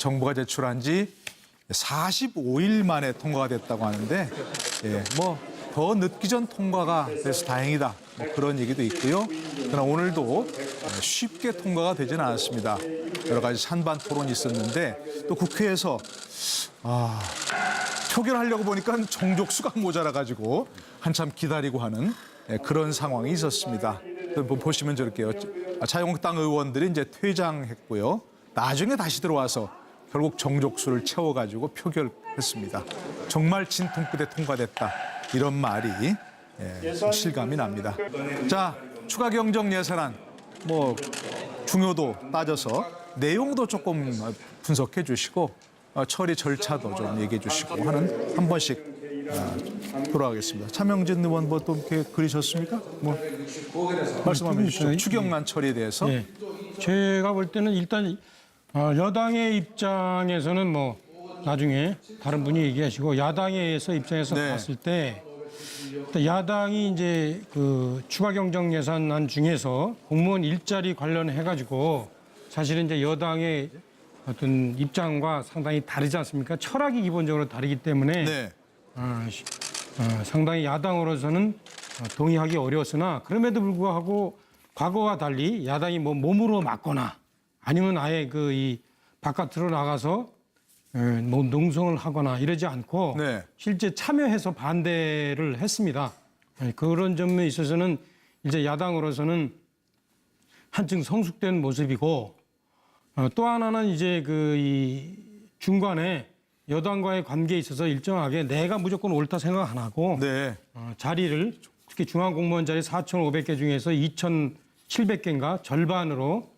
정부가 제출한 지 45일 만에 통과가 됐다고 하는데 예, 뭐더 늦기 전 통과가 돼서 다행이다. 뭐 그런 얘기도 있고요. 그러나 오늘도 쉽게 통과가 되지는 않았습니다. 여러 가지 찬반 토론이 있었는데 또 국회에서 아, 표결하려고 보니까 정족수가 모자라 가지고 한참 기다리고 하는 예, 그런 상황이 있었습니다. 보시면 저렇게요. 아, 자유한국당 의원들이 이제 퇴장했고요. 나중에 다시 들어와서 결국 정족수를 채워가지고 표결했습니다. 정말 진통 끝에 통과됐다 이런 말이 예, 좀 실감이 납니다. 자 추가 경정 예산안 뭐 중요도 따져서 내용도 조금 분석해 주시고 어, 처리 절차도 좀 얘기해 주시고 하는 한 번씩 아, 돌아가겠습니다. 차명진 의원 뭐또 이렇게 그리셨습니까? 뭐 말씀 한번 해주시죠. 있어요. 추경안 처리에 대해서. 예. 제가 볼 때는 일단 어, 여당의 입장에서는 뭐 나중에 다른 분이 얘기하시고 야당에서 입장에서 네. 봤을 때 야당이 이제 그 추가 경정 예산안 중에서 공무원 일자리 관련해 가지고 사실은 이제 여당의 어떤 입장과 상당히 다르지 않습니까? 철학이 기본적으로 다르기 때문에 네. 어, 시- 어, 상당히 야당으로서는 어, 동의하기 어려웠으나 그럼에도 불구하고 과거와 달리 야당이 뭐 몸으로 맞거나 아니면 아예 그 이 바깥으로 나가서 에, 뭐 농성을 하거나 이러지 않고 네. 실제 참여해서 반대를 했습니다. 예, 그런 점에 있어서는 이제 야당으로서는 한층 성숙된 모습이고 어, 또 하나는 이제 그 이 중간에 여당과의 관계에 있어서 일정하게 내가 무조건 옳다 생각 안 하고 네. 어, 자리를 특히 중앙공무원 자리 4,500개 중에서 2,700개인가 절반으로 어,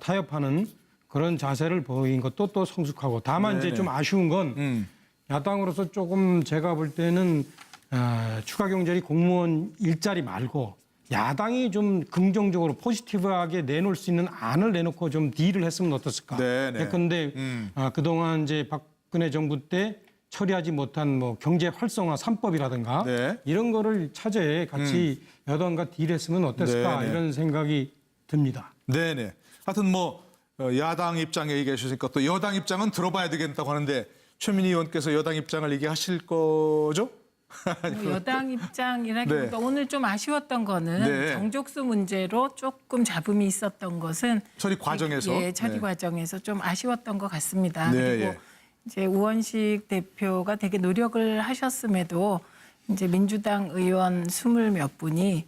타협하는 그런 자세를 보인 것도 또 성숙하고 다만 이제 네네. 좀 아쉬운 건 음. 야당으로서 조금 제가 볼 때는 어, 추가 경절이 공무원 일자리 말고 야당이 좀 긍정적으로 포지티브하게 내놓을 수 있는 안을 내놓고 좀 딜을 했으면 어떻을까. 네네. 예컨대 음. 아, 그동안 이제 박근혜 정부 때 처리하지 못한 뭐 경제 활성화 3법이라든가 네. 음. 이런 거를 차제에 같이 여당과 딜했으면 어땠을까 네네. 이런 생각이 듭니다. 네네. 하여튼 뭐 어, 야당 입장 얘기하셨으니까 또 여당 입장은 들어봐야 되겠다고 하는데 최민희 의원께서 여당 입장을 얘기하실 거죠? 뭐 여당 입장이라기보다 네. 오늘 좀 아쉬웠던 거는 네. 정족수 문제로 조금 잡음이 있었던 것은 처리 과정에서. 예, 처리 네. 과정에서 좀 아쉬웠던 것 같습니다. 네, 그리고 예. 이제 우원식 대표가 되게 노력을 하셨음에도 이제 민주당 의원 스물 몇 분이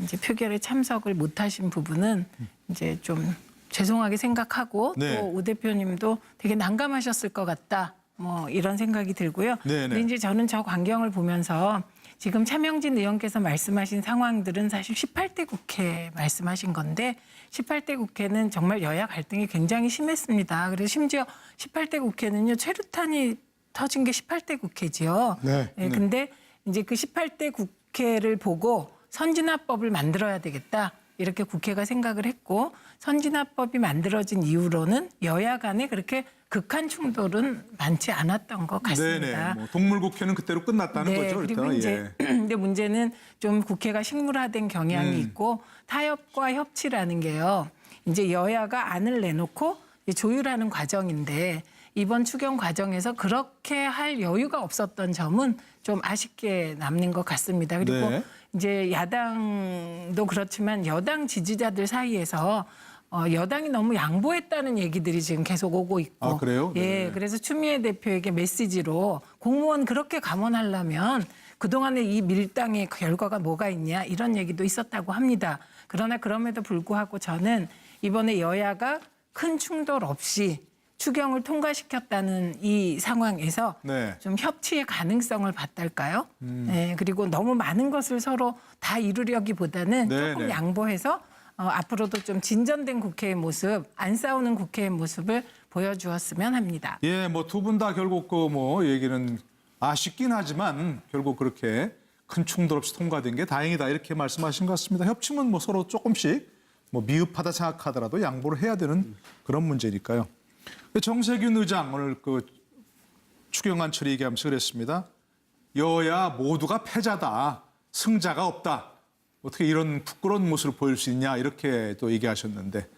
이제 표결에 참석을 못하신 부분은 이제 좀 죄송하게 생각하고 네. 또우 대표님도 되게 난감하셨을 것 같다. 뭐 이런 생각이 들고요. 네, 네. 근데 이제 저는 저 광경을 보면서 지금 차명진 의원께서 말씀하신 상황들은 사실 18대 국회 말씀하신 건데 18대 국회는 정말 여야 갈등이 굉장히 심했습니다. 그래서 심지어 18대 국회는요 최루탄이 터진 게 18대 국회지요. 네. 예, 근데 이제 그 18대 국회를 보고 선진화법을 만들어야 되겠다. 이렇게 국회가 생각을 했고 선진화법이 만들어진 이후로는 여야 간에 그렇게 극한 충돌은 많지 않았던 것 같습니다. 네네. 뭐 동물국회는 그때로 끝났다는 거죠. 그리고 일단. 이제 예. 근데 문제는 좀 국회가 식물화된 경향이 음. 있고 타협과 협치라는 게요. 이제 여야가 안을 내놓고 조율하는 과정인데 이번 추경 과정에서 그렇게 할 여유가 없었던 점은 좀 아쉽게 남는 것 같습니다. 그리고 네. 이제 야당도 그렇지만 여당 지지자들 사이에서 어, 여당이 너무 양보했다는 얘기들이 지금 계속 오고 있고. 아, 그래요? 예, 네. 그래서 추미애 대표에게 메시지로 공무원 그렇게 감원하려면 그동안의 이 밀당의 결과가 뭐가 있냐 이런 얘기도 있었다고 합니다. 그러나 그럼에도 불구하고 저는 이번에 여야가 큰 충돌 없이 추경을 통과시켰다는 이 상황에서 네. 좀 협치의 가능성을 봤달까요? 네, 그리고 너무 많은 것을 서로 다 이루려기보다는 네, 조금 네. 양보해서 어, 앞으로도 좀 진전된 국회의 모습, 안 싸우는 국회의 모습을 보여주었으면 합니다. 예, 뭐 두 분 다 결국 그 뭐 얘기는 아쉽긴 하지만 결국 그렇게 큰 충돌 없이 통과된 게 다행이다 이렇게 말씀하신 것 같습니다. 협치면 뭐 서로 조금씩 뭐 미흡하다 생각하더라도 양보를 해야 되는 그런 문제니까요. 근데 정세균 의장 오늘 그 추경안 처리 얘기하면서 그랬습니다. 여야 모두가 패자다. 승자가 없다. 어떻게 이런 부끄러운 모습을 보일 수 있냐 이렇게 또 얘기하셨는데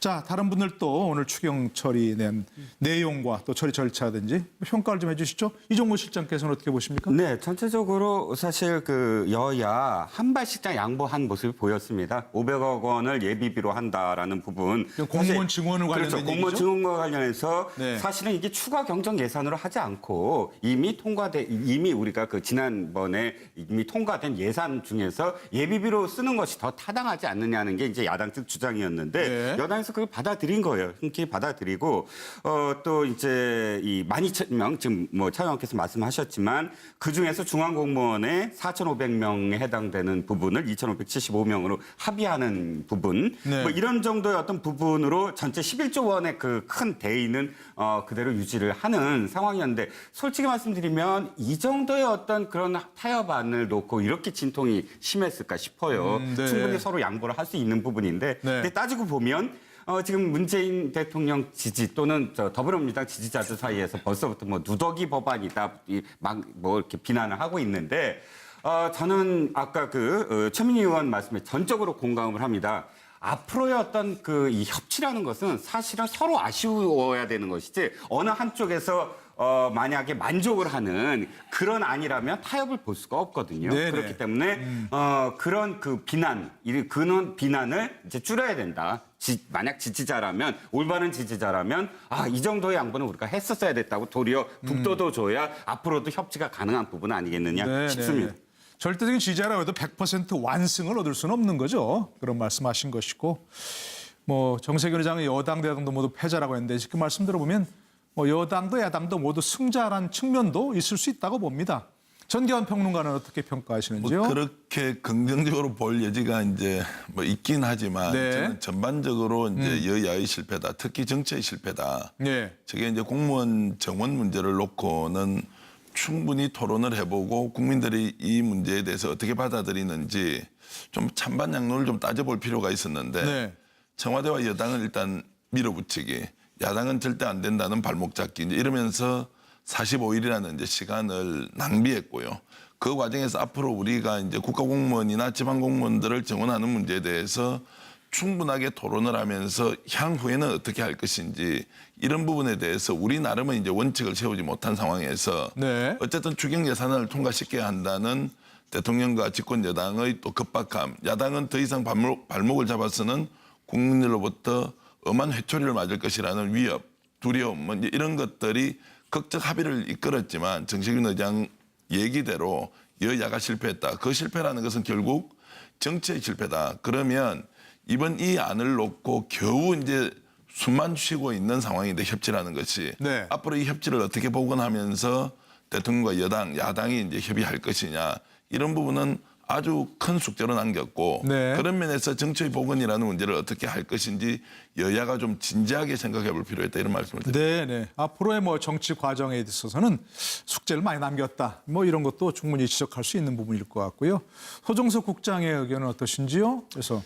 자 다른 분들도 오늘 추경 처리 낸 내용과 또 처리 절차든지 평가를 좀 해주시죠. 이종무 실장께서는 어떻게 보십니까? 네, 전체적으로 사실 그 여야 한 발씩장 양보한 모습이 보였습니다. 500억 원을 예비비로 한다라는 부분. 그 공무원 증원을 관련된 그렇죠. 공무원 얘기죠? 증원과 관련해서 네. 사실은 이게 추가 경정 예산으로 하지 않고 이미 통과돼 이미 우리가 그 지난번에 이미 통과된 예산 중에서 예비비로 쓰는 것이 더 타당하지 않느냐는 게 이제 야당 측 주장이었는데 네. 여당에서 그걸 받아들인 거예요. 흔쾌히 받아들이고 어, 또 이제 이 12,000명 지금 뭐 차영께서 말씀하셨지만 그 중에서 중앙 공무원의 4,500명에 해당되는 부분을 2,575명으로 합의하는 부분 네. 뭐 이런 정도의 어떤 부분으로 전체 11조 원의 그 큰 대의는 어, 그대로 유지를 하는 상황이었는데 솔직히 말씀드리면 이 정도의 어떤 그런 타협안을 놓고 이렇게 진통이 심했을까 싶어요. 음, 네. 충분히 서로 양보를 할 수 있는 부분인데 네. 근데 따지고 보면 어, 지금 문재인 대통령 지지 또는 저 더불어민주당 지지자들 사이에서 벌써부터 뭐 누더기 법안이다 막 뭐 이렇게 비난을 하고 있는데 어, 저는 아까 그 어, 최민희 의원 말씀에 전적으로 공감을 합니다. 앞으로의 어떤 그 이 협치라는 것은 사실은 서로 아쉬워야 되는 것이지 어느 한쪽에서 어, 만약에 만족을 하는 그런 아니라면 타협을 볼 수가 없거든요. 네네. 그렇기 때문에 어, 그런 그 비난, 이 그런 비난을 이제 줄여야 된다. 지- 만약 지지자라면 올바른 지지자라면 아 이 정도의 양보는 우리가 했었어야 됐다고 도리어 북돋워 줘야 앞으로도 협치가 가능한 부분 아니겠느냐 네, 싶습니다. 네. 절대적인 지지자라고 해도 100% 완승을 얻을 수는 없는 거죠. 그런 말씀하신 것이고 뭐 정세균 의장은 여당 대당도 모두 패자라고 했는데 지금 말씀 들어보면 뭐 여당도 야당도 모두 승자란 측면도 있을 수 있다고 봅니다. 전기환 평론가는 어떻게 뭐 평가하시는지요? 그렇게 긍정적으로 볼 여지가 이제 뭐 있긴 하지만 네. 저는 전반적으로 이제 여야의 실패다. 특히 정치의 실패다. 네. 저게 이제 공무원 정원 문제를 놓고는 충분히 토론을 해보고 국민들이 이 문제에 대해서 어떻게 받아들이는지 좀 찬반 양론을 좀 따져볼 필요가 있었는데 네. 청와대와 여당은 일단 밀어붙이기, 야당은 절대 안 된다는 발목 잡기 이제 이러면서 45일이라는 이제 시간을 낭비했고요. 그 과정에서 앞으로 우리가 이제 국가공무원이나 지방공무원들을 정원하는 문제에 대해서 충분하게 토론을 하면서 향후에는 어떻게 할 것인지 이런 부분에 대해서 우리 나름은 이제 원칙을 세우지 못한 상황에서 네. 어쨌든 추경 예산을 통과시켜야 한다는 대통령과 집권 여당의 또 급박함, 야당은 더 이상 발목, 발목을 잡아서는 국민들로부터 엄한 회초리를 맞을 것이라는 위협, 두려움, 뭐 이런 것들이 극적 합의를 이끌었지만 정세균 의장 얘기대로 여야가 실패했다. 그 실패라는 것은 결국 정치의 실패다. 그러면 이번 이 안을 놓고 겨우 이제 숨만 쉬고 있는 상황인데 협치라는 것이 네. 앞으로 이 협치를 어떻게 복원하면서 대통령과 여당, 야당이 이제 협의할 것이냐 이런 부분은 아주 큰 숙제로 남겼고 네. 그런 면에서 정치의 복원이라는 문제를 어떻게 할 것인지 여야가 좀 진지하게 생각해 볼 필요가 있다 이런 말씀을 드립니다. 네, 네. 앞으로의 뭐 정치 과정에 있어서는 숙제를 많이 남겼다. 뭐 이런 것도 충분히 지적할 수 있는 부분일 것 같고요. 소정석 국장의 의견은 어떠신지요? 그래서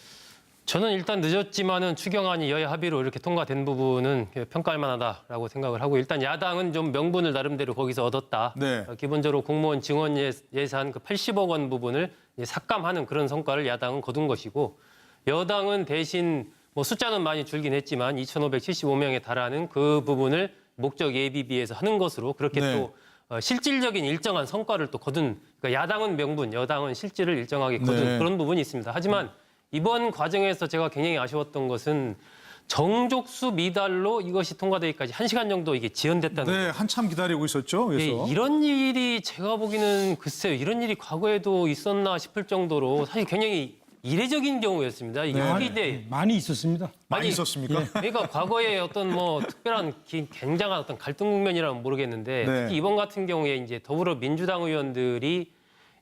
저는 일단 늦었지만은 추경안이 여야 합의로 이렇게 통과된 부분은 평가할 만하다라고 생각을 하고 일단 야당은 좀 명분을 나름대로 거기서 얻었다. 네. 어, 기본적으로 공무원 증원 예- 예산 그 80억 원 부분을 이제 삭감하는 그런 성과를 야당은 거둔 것이고 여당은 대신 뭐 숫자는 많이 줄긴 했지만 2,575명에 달하는 그 부분을 목적 예비비에서 하는 것으로 그렇게 네. 또 어, 실질적인 일정한 성과를 또 거둔 그러니까 야당은 명분, 여당은 실질을 일정하게 거둔 네. 그런 부분이 있습니다. 하지만 이번 과정에서 제가 굉장히 아쉬웠던 것은 정족수 미달로 이것이 통과되기까지 한시간 정도 이게 지연됐다는 네, 한참 기다리고 있었죠. 예, 그래서 이런 일이 제가 보기에는 글쎄요 이런 일이 과거에도 있었나 싶을 정도로 사실 굉장히 이례적인 경우였습니다. 이게 네. 많이 있었습니다. 많이 아니, 있었습니까? 그러니까 과거에 어떤 뭐 특별한 기- 굉장한 어떤 갈등 국면이라면 모르겠는데 네. 특히 이번 같은 경우에 이제 더불어민주당 의원들이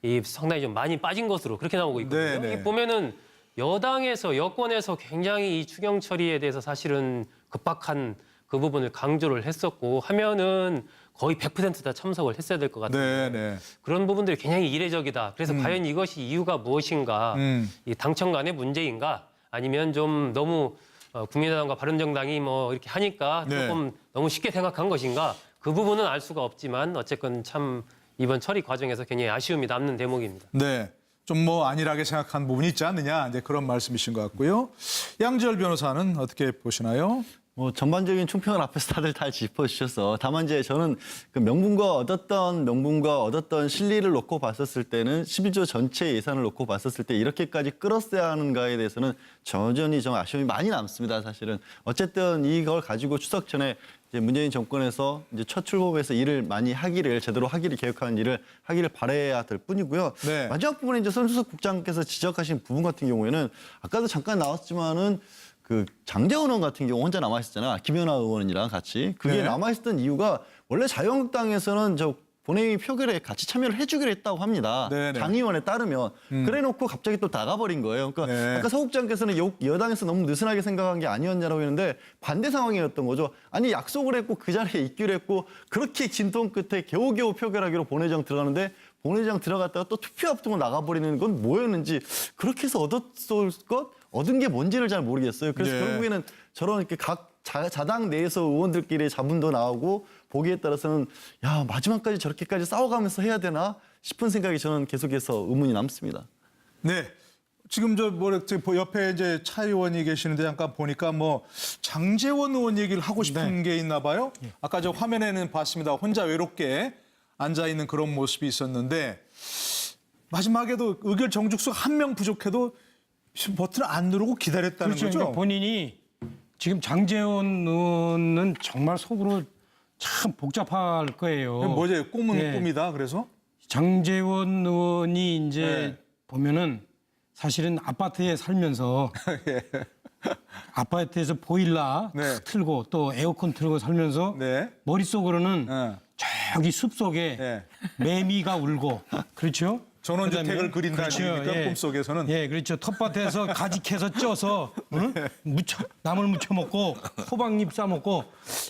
이 상당히 좀 많이 빠진 것으로 그렇게 나오고 있거든요. 네, 네. 이게 보면은 여당에서 여권에서 굉장히 이 추경 처리에 대해서 사실은 급박한 그 부분을 강조를 했었고 하면은 거의 100%다 참석을 했어야 될 것 같아요. 네, 네. 그런 부분들이 굉장히 이례적이다. 그래서 과연 이것이 이유가 무엇인가? 음. 이 당청 간의 문제인가? 아니면 좀 너무 어, 국민의당과 바른정당이 뭐 이렇게 하니까 네. 조금 너무 쉽게 생각한 것인가? 그 부분은 알 수가 없지만 어쨌건 참 이번 처리 과정에서 굉장히 아쉬움이 남는 대목입니다. 네. 좀 뭐 안일하게 생각한 부분이 있지 않느냐 이제 그런 말씀이신 것 같고요. 양지열 변호사는 어떻게 보시나요? 뭐 전반적인 총평을 앞에서 다들 다 짚어주셔서 다만 이제 저는 그 명분과 얻었던 명분과 얻었던 실리를 놓고 봤었을 때는 11조 전체 예산을 놓고 봤었을 때 이렇게까지 끌었어야 하는가에 대해서는 여전히 좀 아쉬움이 많이 남습니다. 사실은 어쨌든 이걸 가지고 추석 전에 이제 문재인 정권에서 이제 첫 출범해서 일을 많이 하기를 제대로 하기를 계획하는 일을 하기를 바라야 될 뿐이고요. 네. 마지막 부분에 이제 손수석 국장께서 지적하신 부분 같은 경우에는 아까도 잠깐 나왔지만은 그 장재원 의원 같은 경우 혼자 남아 있었잖아. 김연아 의원이랑 같이 그게 네. 남아 있었던 이유가 원래 자유한국당에서는 저 본회의 표결에 같이 참여를 해주기로 했다고 합니다. 네네. 음. 장 의원에 따르면 그래놓고 갑자기 또 나가버린 거예요. 그러니까 네. 아까 서 국장께서는 여, 여당에서 너무 느슨하게 생각한 게 아니었냐라고 했는데 반대 상황이었던 거죠. 아니 약속을 했고 그 자리에 있기로 했고 그렇게 진통 끝에 겨우겨우 표결하기로 본회의장 들어가는데 본회의장 들어갔다가 또 투표 앞두고 나가버리는 건 뭐였는지 그렇게 해서 얻었을 것 얻은 게 뭔지를 잘 모르겠어요. 그래서 예. 결국에는 저런 이렇게 각 자, 자당 내에서 의원들끼리 자문도 나오고 보기에 따라서는 야 마지막까지 저렇게까지 싸워가면서 해야 되나 싶은 생각이 저는 계속해서 의문이 남습니다. 네. 지금 저저 옆에 이제 차 의원이 계시는데 잠깐 보니까 뭐 장재원 의원 얘기를 하고 싶은 게 있나 봐요. 아까 저 화면에는 봤습니다. 혼자 외롭게 앉아 있는 그런 모습이 있었는데 마지막에도 의결 정죽수 한 명 부족해도 버튼을 안 누르고 기다렸다는 그렇죠. 거죠. 그러니까 본인이 지금 장재원 의원은 정말 속으로 참 복잡할 거예요. 뭐죠? 꿈은 네. 꿈이다. 그래서 장재원 의원이 이제 네. 보면은 사실은 아파트에 살면서 아파트에서 보일러 예. 네. 탁 틀고 또 에어컨 틀고 살면서 네. 머릿속으로는 어. 저기 숲속에 네. 매미가 울고 그렇죠? 전원주택을 그다음에- 그린다는 얘기니까 꿈속에서는. 예, 그렇죠. 텃밭에서 가지캐서 쪄서 응? 무쳐 나물 무쳐 먹고 호박잎 싸 먹고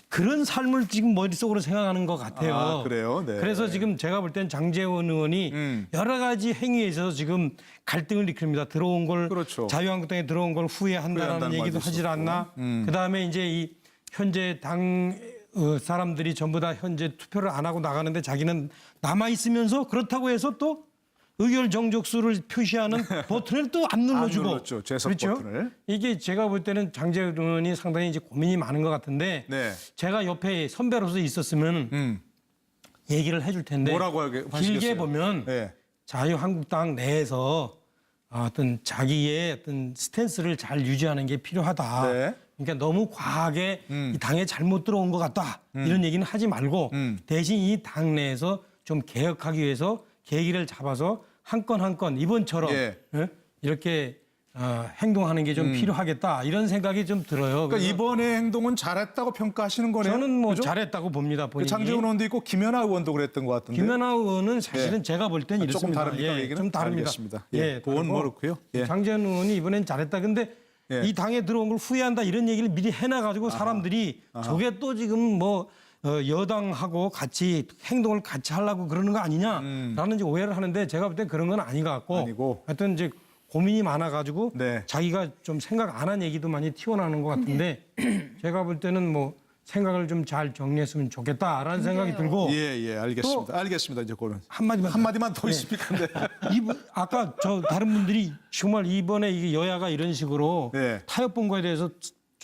그런 삶을 지금 머릿속으로 생각하는 것 같아요. 아, 그래요? 네. 그래서 지금 제가 볼 땐 장재원 의원이 음. 여러 가지 행위에 있어서 지금 갈등을 일으킵니다. 들어온 걸 그렇죠. 자유한국당에 들어온 걸 후회한다는 후회한다는 얘기도 하질. 않나. 음. 그다음에 이제 이 현재 당 어, 사람들이 전부 다 현재 투표를 안 하고 나가는데 자기는 남아 있으면서 그렇다고 해서 또 의결 정족수를 표시하는 버튼을 또 안 눌러주고 눌렀죠. 죄석 그렇죠? 버튼을. 이게 제가 볼 때는 장재원 의원이 상당히 이제 고민이 많은 것 같은데 네. 제가 옆에 선배로서 있었으면 음. 얘기를 해줄 텐데 뭐라고 하게- 길게 하시겠어요? 보면 네. 자유한국당 내에서 어떤 자기의 어떤 스탠스를 잘 유지하는 게 필요하다. 네. 그러니까 너무 과하게 음. 이 당에 잘못 들어온 것 같다 이런 얘기는 하지 말고 음. 대신 이 당 내에서 좀 개혁하기 위해서 계기를 잡아서 한 건 한 건 이번처럼 예. 예? 이렇게 어, 행동하는 게 좀 필요하겠다 이런 생각이 좀 들어요. 음. 그러니까 그래서 이번에 행동은 잘했다고 평가하시는 거네요. 저는 뭐 그죠? 잘했다고 봅니다. 그 본인이. 장재훈 의원도 있고 김연아 의원도 그랬던 것 같은데. 김연아 의원은 사실은 예. 제가 볼땐 아, 이렇습니다. 조금 다릅니까, 예, 얘기는? 좀 다릅니다. 알겠습니다. 예, 그건 다르고 뭐 그렇고요. 예. 장재현 의원이 이번엔 잘했다. 근데 예. 이 당에 들어온 걸 후회한다 이런 얘기를 미리 해놔가지고 사람들이 저게 또 지금 뭐 어, 여당하고 같이 행동을 같이 하려고 그러는 거 아니냐라는 이제 오해를 하는데 제가 볼땐 그런 건 아닌 것 같고 음. 아니고. 하여튼 이제 고민이 많아가지고 네. 자기가 좀 생각 안 한 얘기도 많이 튀어나오는 것 같은데 제가 볼 때는 뭐 생각을 좀 잘 정리했으면 좋겠다라는 생각이 들고 예, 예, 알겠습니다. 알겠습니다. 이제 그거는 한마디만 한 마디만 더 있습니까? 네. 이분 아까 저 다른 분들이 정말 이번에 이게 여야가 이런 식으로 네. 타협 본 거에 대해서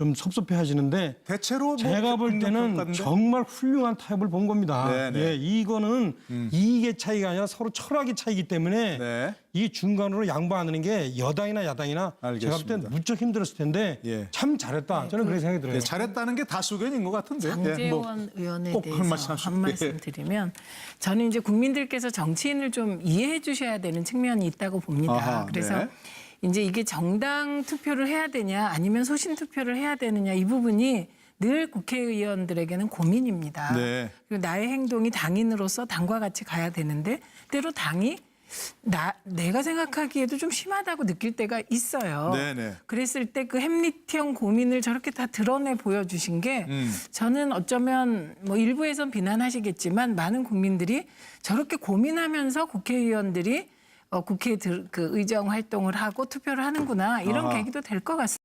좀 섭섭해 하시는데 대체로 뭐 제가 볼 때는? 정말 훌륭한 타협을 본 겁니다. 네, 네. 예, 이거는 이익의 차이가 아니라 서로 철학의 차이기 때문에 네. 이 중간으로 양보하는 게 여당이나 야당이나 제가 볼 알겠습니다. 때는 무척 힘들었을 텐데 예. 참 잘했다. 저는 그렇게 생각이 들어요. 네, 잘했다는 게 다수견인 것 같은데. 예, 뭐 장재원 의원에 꼭 대해서 한 말씀. 한 말씀 예. 드리면 저는 이제 국민들께서 정치인을 좀 이해해 주셔야 되는 측면이 있다고 봅니다. 아하, 그래서 네. 이제 이게 정당 투표를 해야 되냐 아니면 소신 투표를 해야 되느냐 이 부분이 늘 국회의원들에게는 고민입니다. 네. 그리고 나의 행동이 당인으로서 당과 같이 가야 되는데 때로 당이 나 내가 생각하기에도 좀 심하다고 느낄 때가 있어요. 네네. 그랬을 때 그 햄릿형 고민을 저렇게 다 드러내 보여주신 게 음. 저는 어쩌면 뭐 일부에선 비난하시겠지만 많은 국민들이 저렇게 고민하면서 국회의원들이 어, 국회 들, 그 의정 활동을 하고 투표를 하는구나 이런. 계기도 될 것 같습니다.